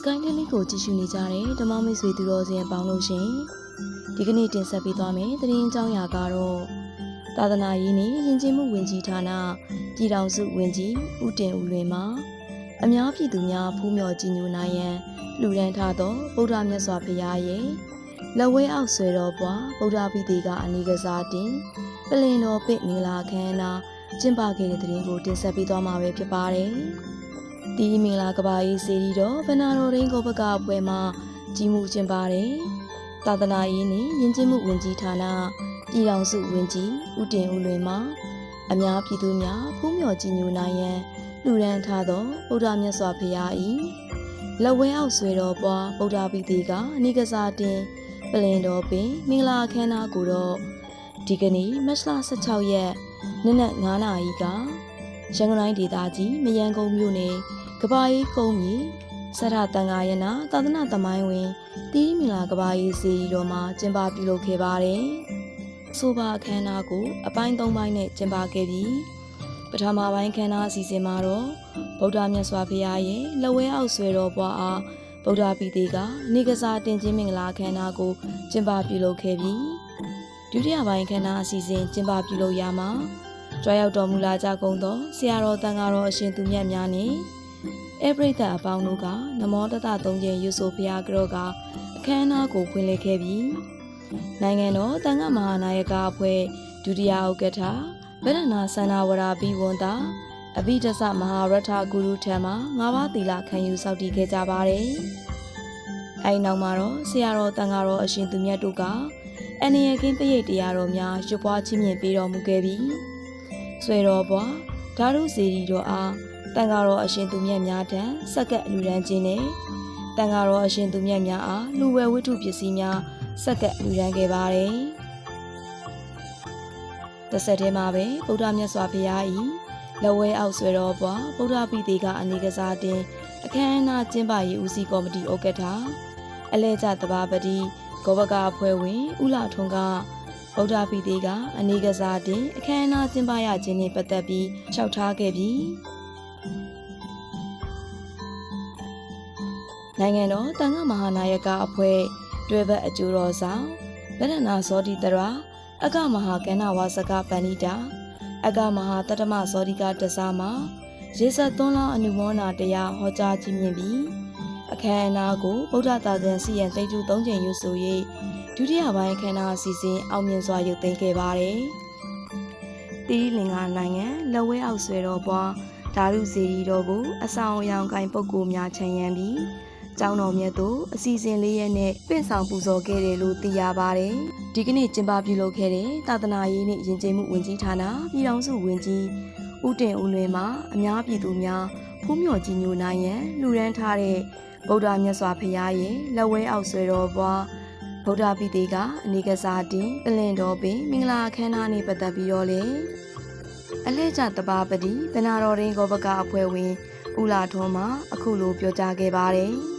Sky Lily ကိုကြည့်ရှုနေကြတဲ့ဓမ္မမိတ်ဆွေသူတော်စင်ပေါင်းလို့ရှင်ဒီကနေ့တင်ဆက်ပေးသွားမယ်သတင်းအကြောင်းအရာကတော့သာသနာရေးနှင့်ယဉ်ကျေးမှုဝင်ကြီးဌာနပြည်ထောင်စုဝင်ကြီးဦးတင်ဦးလွင်မှာအများပြည်သူများဖူးမြော်ကြည်ညိုနိုင်ရန်လူရန်ထားသောဗုဒ္ဓမြတ်စွာဘုရားရဲ့လက်ဝဲအောက်ဆွဲတော်ပွားဗုဒ္ဓပိတိကအနိကစားတင်ပလင်တော်ပိမင်္ဂလာခမ်းနာကျင်းပခဲ့တဲ့သတင်းကိုတင်ဆက်ပေးသွားမှာပဲဖြစ်ပါတယ်။ ဒီမင်္ဂလာကဘာရေးစီရီတော်ဗနာတော်ရင်းကိုဘကအဖွဲ့မှကြီးမှုကျင်းပါတယ်။သာသနာရေးနှင့်ယဉ်ကျေးမှုဝင်ကြီးဌာနပြည်ထောင်စုဝင်ကြီးဦးတင်ဦးလွင်မှအများပြည်သူများဖူးမြော်ကြည်ညိုနိုင်ရန်လူရန်ထားသောဗုဒ္ဓမြတ်စွာဘုရား၏လက်ဝဲအောက်ဆွေတော်ပွားဗုဒ္ဓပိတိကအနိကစားတင်ပလင်တော်ပင်မင်္ဂလာအခမ်းအနားကိုတော့ဒီကနေ့မတ်လ16ရက်နေ့နက်9:00နာရီကရန်ကုန်တိုင်းဒေသကြီးမယန်းကုန်းမြို့နယ် ကဘာရေးကုန်းကြီးဆရတန်ဃာယနာသာသနာသမိုင်းဝင်တီးမင်္ဂလာကဘာရေးစီတော်မှာကျင်းပပြုလုပ်ခဲ့ပါတယ်။ဆိုပါအခမ်းအနားကိုအပိုင်း၃ပိုင်းနဲ့ကျင်းပခဲ့ပြီးပထမပိုင်းခမ်းနားအစီအစဉ်မှာတော့ဗုဒ္ဓမြတ်စွာဘုရားရဲ့လက်ဝဲအောက်ဆွဲတော်ပွားအားဗုဒ္ဓပီတိကနိဂစာတင်ခြင်းမင်္ဂလာအခမ်းအနားကိုကျင်းပပြုလုပ်ခဲ့ပြီးဒုတိယပိုင်းခမ်းနားအစီအစဉ်ကျင်းပပြုလုပ်ရမှာကြွားရောက်တော်မူလာကြကုန်သောဆရာတော်တန်ဃာတော်အရှင်သူမြတ်များနဲ့ အဲပရိသတ်အပေါင်းတို့ကနမောတတသုံးခြင်းယူဆိုဖျားကြော့ကအခမ်းအနားကိုဖွင့်လှစ်ခဲ့ပြီးနိုင်ငံတော်တန်ခါမဟာနာယကအဖွဲ့ဒုတိယဥက္ကဋ္ဌဗဒနာဆန္ဒဝရာဘီဝန်တာအဘိဓဆမဟာရထဂုရုထံမှာငါးပါးသီလခံယူစောင့်တည်ခဲ့ကြပါတယ်။အဲဒီနောက်မှာတော့ဆရာတော်တန်ဃာတော်အရှင်သူမြတ်တို့ကအနည်းငယ်ကင်းပရိတ်တရားတော်များရွတ်ပွားခြင်းမြင့်ပေးတော်မူခဲ့ပြီးဆွေတော်ဘွားဓာရုစီရီတော်အား တန်ဃာတော်အရှင်သူမြတ်များထံစက္ကပ်လူရန်ခြင်းနဲ့တန်ဃာတော်အရှင်သူမြတ်များအားလူဝဲဝတ္ထုပစ္စည်းများစက္ကပ်လူရန်ခဲ့ပါတယ်။တစ်ဆက်တည်းမှာပဲဗုဒ္ဓမြတ်စွာဘုရား၏လက်ဝဲအောက်ဆွဲတော်ပွားဗုဒ္ဓပိတိကအနိကစားတင်အခမ်းအနားကျင်းပရေးဦးစီးကော်မတီဥက္ကဋ္ဌအလဲကျတဘာပတိဂောဘကအဖွဲ့ဝင်ဦးလာထွန်းကဗုဒ္ဓပိတိကအနိကစားတင်အခမ်းအနားကျင်းပရခြင်းနှင့်ပတ်သက်ပြီးလျှောက်ထားခဲ့ပြီး နိုင်ငံတော်တန်ခါမဟာနာယကအဖွဲ့တွဲဘက်အကျိုးတော်ဆောင်ဗဒနာဇောတိတရာအကမဟာကဏ္ဍဝါစကပဏိတာအကမဟာတတမဇောတိကတစားမှာရေဆက်သွန်းလောင်းအနုမောနာတရားဟောကြားခြင်းမြင်ပြီးအခမ်းအနားကိုဗုဒ္ဓသာသနာစီရင်သိကျူသုံးချိန်ရွဆို၍ဒုတိယပိုင်းအခမ်းအနားအစီအစဉ်အောင်မြင်စွာရုပ်သိမ်းခဲ့ပါတယ်။တီးလင်္ကာနိုင်ငံလက်ဝဲအောက်ဆွဲတော်ပွားဓာရုစီရီတော်ကိုအဆောင်အယောင်ကိုင်ပုဂ္ဂိုလ်များခြံရံပြီး ကျောင်းတော်မြတ်တို့အစီအစဉ်လေးရက်နဲ့ပင့်ဆောင်ပူဇော်ခဲ့တယ်လို့သိရပါတယ်။ဒီကနေ့ကျင်းပပြုလုပ်ခဲ့တဲ့သာသနာရေးနှင့်ယဉ်ကျေးမှုဝင်ကြီးဌာနပြည်ထောင်စုဝင်ကြီးဦးတင်ဦးလွင်မှာအများပြည်သူများဖူးမြော်ကြည်ညိုနိုင်ရန်လူရန်ထားတဲ့ဗုဒ္ဓမြတ်စွာဘုရားရဲ့လက်ဝဲအောက်ဆွဲတော်ပွားဗုဒ္ဓပိတိကအနိကစားတင်ပလင်တော်ပင်မင်္ဂလာအခမ်းအနားနဲ့ပတ်သက်ပြီးတော့လေအလဲကျတပါပတိဗနာတော်ရင်ကောဘကအဖွဲ့ဝင်ဦးလာထွန်းမှအခုလိုပြောကြားခဲ့ပါတယ်။